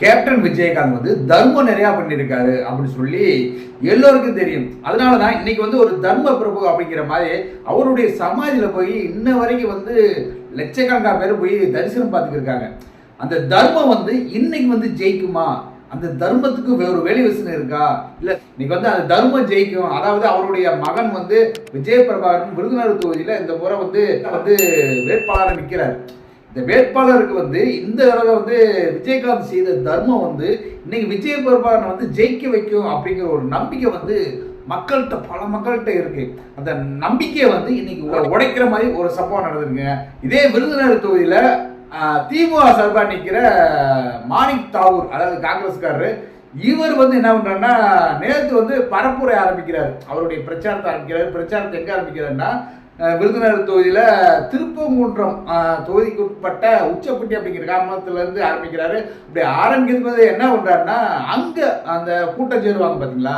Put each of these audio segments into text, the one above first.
Captain Vijayakanth வந்து தர்மம் நிறையா பண்ணியிருக்காரு அப்படின்னு சொல்லி எல்லோருக்கும் தெரியும். அதனால தான் இன்னைக்கு வந்து ஒரு தர்ம பிரபு அப்படிங்கிற மாதிரி அவருடைய சமாதியில் போய் இன்ன வரைக்கும் வந்து லட்சக்கணக்கான பேர் போய் தரிசனம் பார்த்துட்டு இருக்காங்க. அந்த தர்மம் வந்து இன்னைக்கு வந்து ஜெயிக்குமா? அந்த தர்மத்துக்கு வேறு வேலை விசனம் இருக்கா? இல்ல இன்னைக்கு வந்து அந்த தர்மம் ஜெயிக்கும். அதாவது அவருடைய மகன் வந்து விஜய பிரபாகரன் விருதுநகர் தொகுதியில இந்த முறை வந்து வந்து வேட்பாளராக நிற்கிறார் இந்த வேட்பாளருக்கு வந்து இந்த தடவை வந்து விஜயகாந்த் செய்த தர்மம் வந்து இன்னைக்கு விஜய பிரபாகரனை வந்து ஜெயிக்க வைக்கும் அப்படிங்கிற ஒரு நம்பிக்கை வந்து மக்கள்கிட்ட பல மக்கள்கிட்ட இருக்கு. அந்த நம்பிக்கையை வந்து இன்னைக்கு உடைக்கிற மாதிரி ஒரு சம்பவம் நடந்திருக்குங்க. இதே விருதுநகர் தொகுதியில திமுக சார்பாக நிற்கிற மாணிக் தாவூர் அதாவது காங்கிரஸ்காரரு இவர் வந்து என்ன பண்றாருன்னா நேற்று வந்து பரப்புரை ஆரம்பிக்கிறார். அவருடைய பிரச்சாரத்தை ஆரம்பிக்கிறார். பிரச்சாரத்தை எங்க ஆரம்பிக்கிறாருன்னா விருதுநகர் தொகுதியில் திருப்பங்குன்றம் தொகுதிக்கு உட்பட்ட உச்சப்பட்டி அப்படிங்கிற கிராமத்துலேருந்து ஆரம்பிக்கிறாரு. அப்படி ஆரம்பிக்கிறது என்ன பண்ணுறாருன்னா அங்கே அந்த கூட்டம் சேருவாங்க பார்த்தீங்களா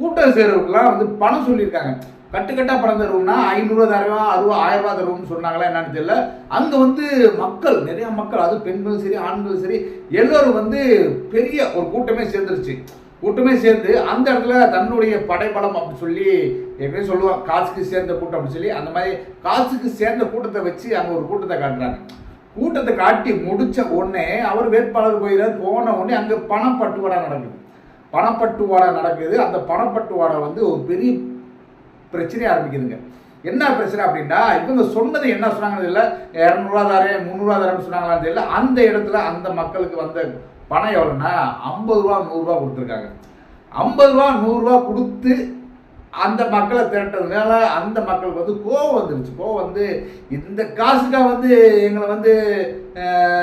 கூட்டம் சேருவதுக்குலாம் வந்து பணம் சொல்லியிருக்காங்க. கட்டுக்கட்டாக பணம் தருவோம்னா ஐநூறுவா தருவா அறுபா ஆயிரரூபா தருவோம்னு சொன்னாங்களா என்னன்னு தெரியல. அங்கே வந்து மக்கள் நிறைய மக்கள் அது பெண்களும் சரி ஆண்களும் சரி எல்லோரும் வந்து பெரிய ஒரு கூட்டமே சேர்ந்துருச்சு. கூட்டமே சேர்ந்து அந்த இடத்துல தன்னுடைய படைபலம் அப்படின்னு சொல்லி எப்படி சொல்லுவாங்க. காசுக்கு சேர்ந்த கூட்டம் அப்படின்னு சொல்லி அந்த மாதிரி காசுக்கு சேர்ந்த கூட்டத்தை வச்சு அங்கே ஒரு கூட்டத்தை காட்டுறாங்க. கூட்டத்தை காட்டி முடித்த உடனே அவர் வேட்பாளர் போயிடார் போன உடனே அங்கே பணப்பட்டுவாடா நடக்குது. பணப்பட்டுவாடா நடக்குது. அந்த பணப்பட்டுவாடா வந்து ஒரு பெரிய பிரச்சனையை ஆரம்பிக்குதுங்க. என்ன பிரச்சனை அப்படின்னா இவங்க சொன்னது என்ன சொன்னாங்கன்னு தெரியல. இரநூறுவா தரேன் முந்நூறுவா தரேன்னு சொன்னாங்களான்னு தெரியல. அந்த இடத்துல அந்த மக்களுக்கு வந்த பணம் எவ்வளோன்னா ஐம்பது ரூபா நூறுரூவா கொடுத்துருக்காங்க. ஐம்பது ரூபா நூறுரூவா கொடுத்து அந்த மக்களை திரட்டதுனால அந்த மக்களுக்கு வந்து கோவம் வந்துருச்சு. கோவம் வந்து இந்த காசுக்காக வந்து எங்களை வந்து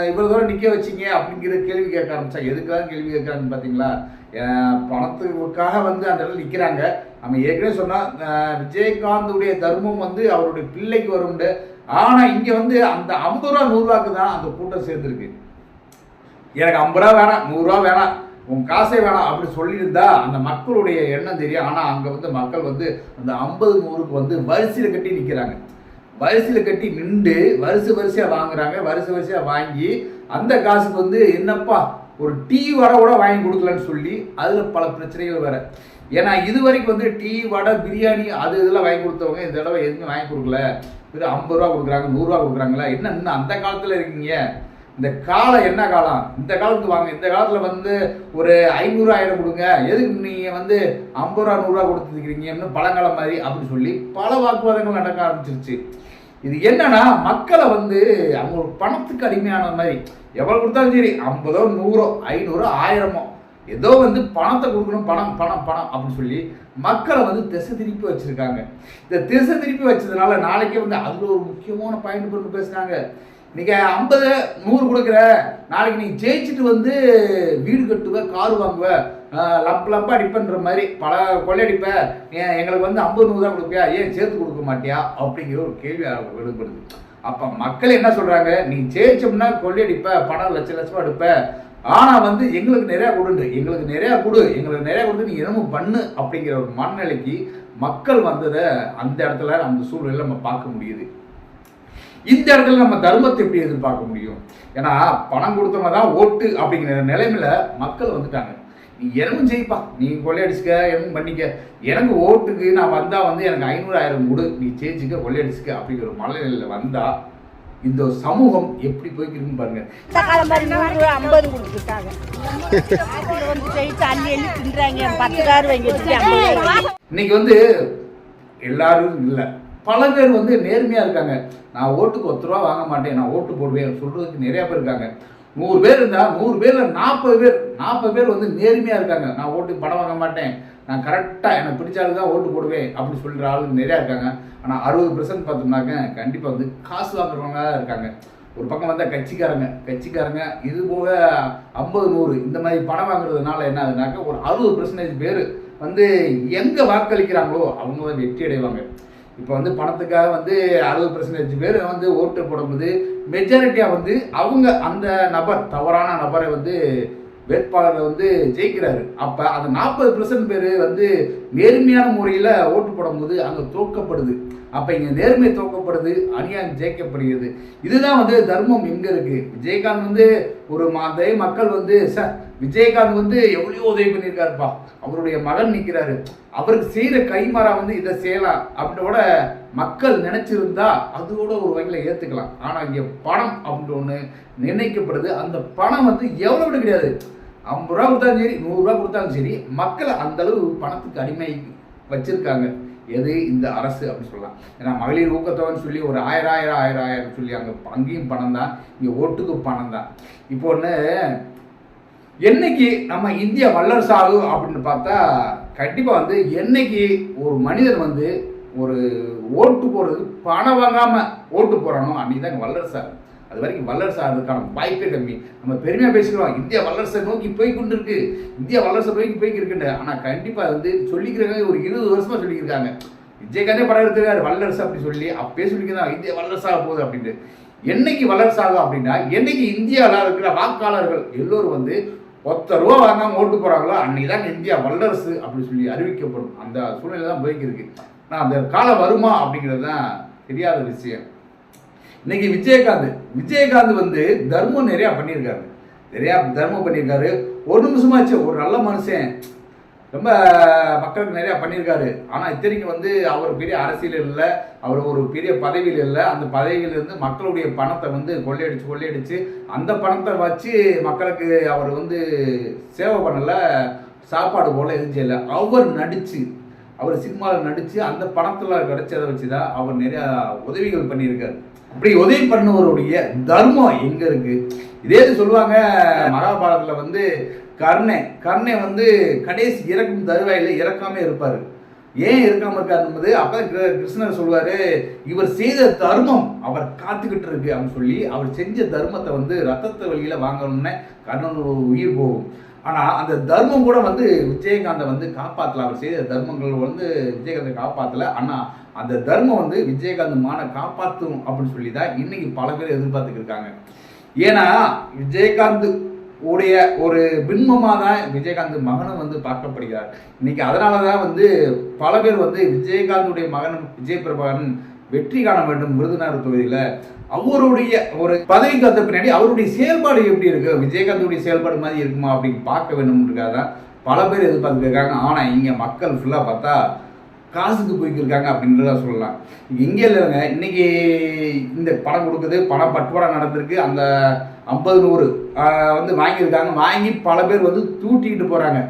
இவ்வளோ தூரம் நிற்க வச்சீங்க அப்படிங்கிற கேள்வி கேட்க ஆரம்பிச்சாங்க. எதுக்காக கேள்வி கேட்கறாங்கன்னு பார்த்தீங்களா பணத்துக்காக வந்து அந்த இடத்துல நிற்கிறாங்க நம்ம ஏற்கனவே சொன்னால் விஜயகாந்துடைய தர்மம் வந்து அவருடைய பிள்ளைக்கு வரும்ண்டு. ஆனால் இங்கே வந்து அந்த ஐம்பது ரூபா நூறுரூவாக்கு தான் அந்த கூட்டம் சேர்ந்துருக்கு. எனக்கு ஐம்பது ரூபா வேணாம் நூறுரூவா வேணாம் உன் காசே வேணாம் அப்படி சொல்லியிருந்தா அந்த மக்களுடைய எண்ணம் தெரியும். ஆனால் அங்கே வந்து மக்கள் வந்து அந்த ஐம்பது நூறுக்கு வந்து வரிசையில் கட்டி நிற்கிறாங்க வரிசையில் கட்டி நின்று வரிசை வரிசையாக வாங்குறாங்க. வரிசை வரிசையாக வாங்கி அந்த காசுக்கு வந்து என்னப்பா ஒரு டீ வடை கூட வாங்கி கொடுக்கலன்னு சொல்லி அதில் பல பிரச்சனைகள் வேற ஏன்னா இது வரைக்கும் வந்து டீ வடை பிரியாணி அது இதெல்லாம் வாங்கி கொடுத்தவங்க இந்த தடவை எதுவுமே வாங்கி கொடுக்கல. வெறும் ஐம்பது ரூபா கொடுக்குறாங்க நூறுரூவா கொடுக்குறாங்களா? என்ன இன்னும் அந்த காலத்தில் இருக்கீங்க? இந்த காலம் என்ன காலம்? இந்த காலத்துக்கு வாங்க. இந்த காலத்தில் வந்து ஒரு ஐநூறு ஆயிரம் கொடுங்க. எதுக்கு நீங்கள் வந்து ஐம்பது ரூபா நூறுரூவா கொடுத்துருக்கிறீங்கன்னு பழங்காலம் மாதிரி அப்படின்னு சொல்லி பல வாக்குவாதங்கள் நடக்க ஆரம்பிச்சிருச்சு. இது என்னன்னா மக்களை வந்து அவங்க ஒரு பணத்துக்கு அடிமையான மாதிரி. எவ்வளோ கொடுத்தாலும் சரி ஐம்பதோ நூறோ ஐநூறோ ஆயிரமோ ஏதோ வந்து பணத்தை கொடுக்கணும் பணம் பணம் பணம் அப்படின்னு சொல்லி மக்களை வந்து திசை திருப்பி வச்சுருக்காங்க. இந்த திசை திருப்பி வச்சதுனால நாளைக்கே வந்து அதில் ஒரு முக்கியமான பாயிண்ட் பண்ணி பேசுனாங்க நீங்கள் ஐம்பது நூறு கொடுக்குற நாளைக்கு நீ ஜெயிச்சுட்டு வந்து வீடு கட்டுவ கார் வாங்குவ ஆஹ் லப் லப்பா அடிப்பன்ற மாதிரி பல கொள்ளையடிப்ப எங்களுக்கு வந்து ஐம்பது நூறு தான் கொடுப்பியா ஏன் சேர்த்து கொடுக்க மாட்டியா அப்படிங்கிற ஒரு கேள்வி விடுபடுது அப்போ மக்கள் என்ன சொல்கிறாங்க நீ ஜெயிச்சோம்னா கொள்ளையடிப்ப பணம் லட்ச லட்சம் எடுப்ப. ஆனால் வந்து எங்களுக்கு நிறையா கொடுண்டு எங்களுக்கு நிறையா கொடு எங்களுக்கு நிறையா கொடுத்து நீ என்னமோ பண்ணு அப்படிங்கிற ஒரு மனநிலைக்கு மக்கள் வந்ததை அந்த இடத்துல அந்த சூழ்நிலை நம்ம பார்க்க முடியுது. இந்த இடத்துல நம்ம தர்மத்தை எப்படி எதிர்பார்க்க முடியும்? ஏன்னா பணம் கொடுத்தவங்க தான் ஓட்டு அப்படிங்கிற நிலைமையில மக்கள் வந்துட்டாங்க. நீ எனவும் ஜெயிப்பா. நீ கொள்ளையடிச்சுக்க எனவும் பண்ணிக்க. எனக்கு ஓட்டுக்கு நான் வந்தா வந்து எனக்கு ஐநூறு ஆயிரம் கொடு. நீ ஜெயிச்சுக்க கொள்ளையடிச்சுக்க அப்படிங்கிற ஒரு மனநிலையில வந்தா இந்த சமூகம் எப்படி போய்க்கிருக்குன்னு பாருங்க. ஐம்பது கொடுத்துட்டாங்க. இன்னைக்கு வந்து எல்லாரும் இல்லை. பல பேர் வந்து நேர்மையாக இருக்காங்க. நான் ஓட்டுக்கு ஒத்து ரூபா வாங்க மாட்டேன். நான் ஓட்டு போடுவேன் சொல்கிறதுக்கு நிறையா பேர் இருக்காங்க. நூறு பேர் இருந்தால் நூறு பேரில் நாற்பது பேர் நாற்பது பேர் வந்து நேர்மையாக இருக்காங்க. நான் ஓட்டு பணம் வாங்க மாட்டேன். நான் கரெக்டாக எனக்கு பிடிச்சாலும் தான் ஓட்டு போடுவேன் அப்படி சொல்கிற ஆளுங்க நிறையா இருக்காங்க. ஆனால் அறுபது பர்சன்ட் பார்த்தோம்னாக்க கண்டிப்பாக வந்து காசு வாங்குறவங்க தான் இருக்காங்க. ஒரு பக்கம் வந்தால் கட்சிக்காரங்க கட்சிக்காரங்க இது போக ஐம்பது நூறு இந்த மாதிரி பணம் வாங்குறதுனால என்ன ஆகுதுனாக்க ஒரு அறுபது பர்சன்டேஜ் பேர் வந்து எங்கே வாக்களிக்கிறாங்களோ அவங்க வந்து வெற்றி அடைவாங்க. இப்போ வந்து பணத்துக்காக வந்து அறுபது பர்சன்டேஜ் பேர் வந்து ஓட்டு போடும்போது மெஜாரிட்டியாக வந்து அவங்க அந்த நபர் தவறான நபரை வந்து வேட்பாளரை வந்து ஜெயிக்கிறாரு. அப்போ அந்த நாற்பது பெர்சன்ட் பேர் வந்து நேர்மையான முறையில் ஓட்டு போடும்போது அங்கே தோக்கப்படுது. அப்போ இங்கே நேர்மை தோக்கப்படுது அநியாயம் ஜெயிக்கப்படுகிறது. இதுதான் வந்து தர்மம் எங்கே இருக்குது விஜயகாந்த் வந்து ஒரு ம- அதே மக்கள் வந்து சார் விஜயகாந்த் வந்து எவ்வளோ உதவி பண்ணியிருக்காருப்பா. அவருடைய மகன் நிற்கிறாரு அவருக்கு செய்கிற கைமாறா வந்து இதை செய்யலாம் அப்படின்னோட மக்கள் நினைச்சிருந்தா அதோட ஒரு வகையில் ஏற்றுக்கலாம் ஆனால் இங்கே பணம் அப்படின்னு ஒன்று நிர்ணயிக்கப்படுது. அந்த பணம் வந்து எவ்வளவு கிடையாது. ஐம்பது ரூபா கொடுத்தாலும் சரி நூறுரூவா கொடுத்தாலும் சரி மக்களை அந்தளவு பணத்துக்கு அடிமை வச்சிருக்காங்க. எது இந்த அரசு அப்படின்னு சொல்லலாம். ஏன்னா மகளிர் ஊக்கத்தொகைன்னு சொல்லி ஒரு ஆயிரம் ஆயிரம் ஆயிரம் ஆயிரம் சொல்லி அங்கே அங்கேயும் பணம் தான் இங்கே ஓட்டுக்கு பணம் தான் இப்போ ஒன்று என்னைக்கு நம்ம இந்தியா வல்லரசு ஆகும் அப்படின்னு பார்த்தா கண்டிப்பாக வந்து என்னைக்கு ஒரு மனிதன் வந்து ஒரு ஓட்டு போடுறது பணம் வாங்காமல் ஓட்டு போகிறானோ அன்றைக்கி தான் வல்லரசு ஆகும் அது வரைக்கும் வல்லரசு ஆகிறதுக்கான வாய்ப்பே கம்மி. நம்ம பெருமையாக பேசிக்கிறோம். இந்தியா வல்லரசை நோக்கி போய் கொண்டு இருக்கு இந்தியா வல்லரசை நோக்கி போய் இருக்குன்னு ஆனால் கண்டிப்பாக வந்து சொல்லிக்கிறாங்க ஒரு இருபது வருஷமாக சொல்லியிருக்காங்க. விஜயகாந்தே படம் எடுத்துருக்காரு வல்லரசு அப்படி சொல்லி. அப்பயே சொல்லிக்கிறாங்க இந்தியா வல்லரசாக போகுது அப்படின்ட்டு. என்னைக்கு வல்லரசாகும் அப்படின்னா என்னைக்கு இந்தியாவில் இருக்கிற வாக்காளர்கள் எல்லோரும் வந்து ஒத்த ரூபா வாங்காமல் ஓட்டு போகிறாங்களோ அன்னைக்கு தான் இந்தியா வல்லரசு அப்படின்னு சொல்லி அறிவிக்கப்படும். அந்த சூழ்நிலை தான் போய்க்கிருக்கு நான் ஆனால் அந்த காலம் வருமா அப்படிங்கிறது தான் தெரியாத விஷயம். இன்னைக்கு விஜயகாந்த் விஜயகாந்த் வந்து தர்மம் நிறையா பண்ணியிருக்காரு. நிறையா தர்மம் பண்ணியிருக்காரு. ஒரு நிமிஷமாச்சு ஒரு நல்ல மனுஷன் ரொம்ப மக்களுக்கு நிறையா பண்ணியிருக்காரு. ஆனால் இத்தனைக்கு வந்து அவர் பெரிய அரசியல் இல்லை அவர் ஒரு பெரிய பதவியில் இல்லை. அந்த பதவியிலிருந்து மக்களுடைய பணத்தை வந்து கொள்ளையடிச்சு கொள்ளையடிச்சு அந்த பணத்தை வச்சு மக்களுக்கு அவர் வந்து சேவை பண்ணலை சாப்பாடு போல எதுவும் செய்யலை. அவர் நடித்து அவர் சினிமாவில் நடித்து அந்த பணத்தில் கிடைச்சதை வச்சு தான் அவர் நிறையா உதவிகள் பண்ணியிருக்காரு. அப்படி உதவி பண்ணவருடைய தர்மம் எங்கே இருக்குது இதே இது சொல்லுவாங்க மகாபாரதத்தில் வந்து கர்ணை கர்ணை வந்து கடைசி இறக்கும் தருவாயில் இறக்காம இருப்பார். ஏன் இருக்காம இருக்காரு என்பது அப்போ கிருஷ்ணர் சொல்வார் இவர் செய்த தர்மம் அவர் காத்துக்கிட்டு இருக்கு அப்படின்னு சொல்லி அவர் செஞ்ச தர்மத்தை வந்து ரத்தத்தை வழியில் வாங்கணும்னு கர்ணன் ஒரு உயிர் போகும். ஆனால் அந்த தர்மம் கூட வந்து விஜயகாந்தை வந்து காப்பாற்றல அவர் செய்த தர்மங்கள் வந்து விஜயகாந்தை காப்பாற்றல ஆனால் அந்த தர்மம் வந்து விஜயகாந்த் மான காப்பாற்றும் அப்படின்னு சொல்லி தான் இன்னைக்கு பல பேர் எதிர்பார்த்துக்கிருக்காங்க ஏன்னா விஜயகாந்த் உடைய ஒரு பின்பமாக தான் விஜயகாந்த் மகனும் வந்து பார்க்கப்படுகிறார். இன்னைக்கு அதனால தான் வந்து பல பேர் வந்து விஜயகாந்துடைய மகன் விஜய் பிரபாகரன் வெற்றி காண வேண்டும் விருதுநகர் தொகுதியில். அவருடைய ஒரு பதவி காத்த பின்னாடி அவருடைய செயல்பாடு எப்படி இருக்கு? விஜயகாந்துடைய செயல்பாடு மாதிரி இருக்குமா அப்படின்னு பார்க்க வேண்டும்ன்றக்காக தான் பல பேர் எதிர்பார்த்துருக்காங்க. ஆனால் இங்கே மக்கள் ஃபுல்லாக பார்த்தா காசுக்கு போய்க்கிருக்காங்க அப்படின்றத சொல்லலாம். இங்கே இல்லைங்க. இன்னைக்கு இந்த படம் கொடுக்குது பணம் பட்டுவாடா நடந்திருக்கு. அந்த ஐம்பது நூறு வந்து வாங்கியிருக்காங்க. வாங்கி பல பேர் வந்து தூட்டிக்கிட்டு போகிறாங்க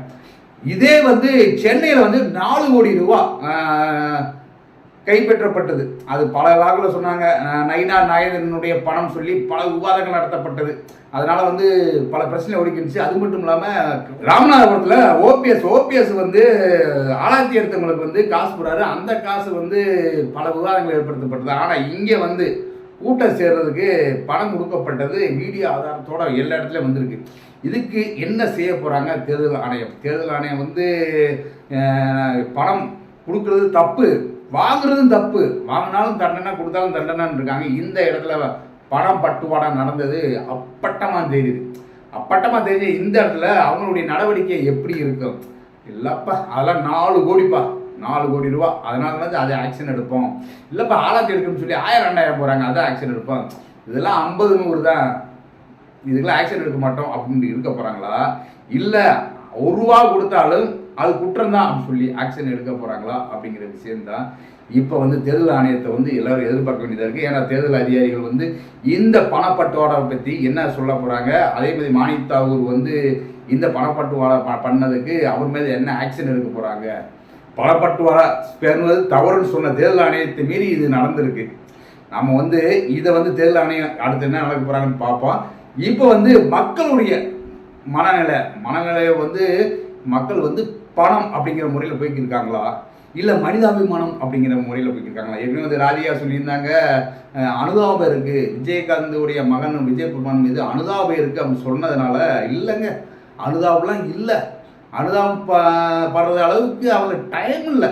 இதே வந்து சென்னையில் வந்து நாலு கோடி ரூபா கைப்பற்றப்பட்டது. அது பல வாக்கில் சொன்னாங்க. நைனா நயினா நாயகனுடைய பணம் சொல்லி பல விவாதங்கள் நடத்தப்பட்டது. அதனால் வந்து பல பிரச்சனை ஒடுக்கிடுச்சு அது மட்டும் இல்லாமல் ராமநாதபுரத்தில் ஓபிஎஸ் ஓபிஎஸ் வந்து ஆளாத்தி எடுத்தவங்களுக்கு வந்து காசு போடுறாரு. அந்த காசு வந்து பல விவாதங்கள் ஏற்படுத்தப்பட்டது. ஆனால் இங்கே வந்து கூட்டம் சேர்றதுக்கு பணம் கொடுக்கப்பட்டது மீடியா ஆதாரத்தோட எல்லா இடத்துலையும் வந்திருக்கு. இதுக்கு என்ன செய்ய போகிறாங்க தேர்தல் ஆணையம். தேர்தல் ஆணையம் வந்து பணம் கொடுக்கறது தப்பு. வாங்குறதும் தப்பு. வாங்கினாலும் தண்டனை கொடுத்தாலும் தண்டனைன்னு இருக்காங்க. இந்த இடத்துல பணம் பட்டுவாடா நடந்தது? அப்பட்டமாக தெரியுது. அப்பட்டமாக தெரிஞ்ச இந்த இடத்துல அவங்களுடைய நடவடிக்கை எப்படி இருக்கும்? இல்லைப்பா அதெல்லாம் நாலு கோடிப்பா. நாலு கோடி ரூபா. அதனால தான் அதை ஆக்ஷன் எடுப்போம். இல்லைப்பா ஆளாத்தி எடுக்கணும்னு சொல்லி ஆயிரம் ரெண்டாயிரம் போகிறாங்க அதான் ஆக்ஷன் எடுப்போம். இதெல்லாம் ஐம்பது நூறு தான். இதுக்கெல்லாம் ஆக்ஷன் எடுக்க மாட்டோம் அப்படின்னு இருக்க போகிறாங்களா இல்லை ஒரு ரூபா கொடுத்தாலும் அது குற்றம் தான் அப்படின்னு சொல்லி ஆக்ஷன் எடுக்க போகிறாங்களா அப்படிங்கிற விஷயம்தான் இப்போ வந்து தேர்தல் ஆணையத்தை வந்து எல்லோரும் எதிர்பார்க்க வேண்டியதாக இருக்குது ஏன்னா தேர்தல் அதிகாரிகள் வந்து இந்த பணப்பட்டுவாடை பற்றி என்ன சொல்ல போகிறாங்க அதே மாதிரி மாணிக் தாகூர் வந்து இந்த பணப்பட்டுவாடை ப- பண்ணதுக்கு அவர் மீது என்ன ஆக்ஷன் எடுக்க போகிறாங்க பலப்பட்டுவாரா பெறுவது தவறுன்னு சொன்ன தேர்தல் ஆணையத்தை மீறி இது நடந்திருக்கு. நம்ம வந்து இதை வந்து தேர்தல் ஆணையம் அடுத்து என்ன நடக்க போகிறாங்கன்னு பார்ப்போம். இப்போ வந்து மக்களுடைய மனநிலை மனநிலையை வந்து மக்கள் வந்து பணம் அப்படிங்கிற முறையில் போய்க்கிருக்காங்களா? இல்லை மனிதாபிமானம் அப்படிங்கிற முறையில் போய்க்கிருக்காங்களா? ஏற்கனவே வந்து ராதிகா சொல்லியிருந்தாங்க அனுதாபம் இருக்குது விஜயகாந்துடைய மகன் விஜய் பிரமான் மீது அனுதாபம் இருக்குது அப்படின்னு சொன்னதுனால இல்லைங்க. அனுதாபம்லாம் இல்லை. அனுதாபம் ப படுறது அளவுக்கு அவங்களுக்கு டைம் இல்லை.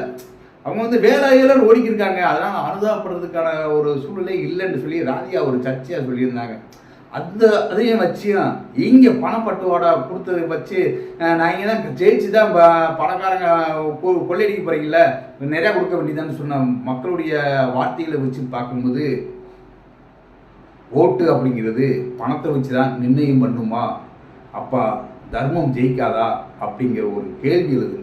அவங்க வந்து வேலையில ஓடிக்கிருக்காங்க. அதனால் அனுதாபப்படுறதுக்கான ஒரு சூழ்நிலை இல்லைன்னு சொல்லி ராதிகா ஒரு சர்ச்சையாக சொல்லியிருந்தாங்க. அந்த அதையும் வச்சியும் இங்கே பணப்பட்டுவாடா கொடுத்ததை வச்சு நான் இங்கே தான் ஜெயிச்சு தான் ப- பணக்காரங்க கொ- கொள்ளையடிக்க போகிறீங்கள நிறையா கொடுக்க வேண்டியதான்னு சொன்ன மக்களுடைய வார்த்தைகளை வச்சு பார்க்கும்போது ஓட்டு அப்படிங்கிறது பணத்தை வச்சு தான் நிர்ணயம் பண்ணுமா? அப்பா தர்மம் ஜெயிக்காதா அப்படிங்கிற ஒரு கேள்வி எழுதுங்க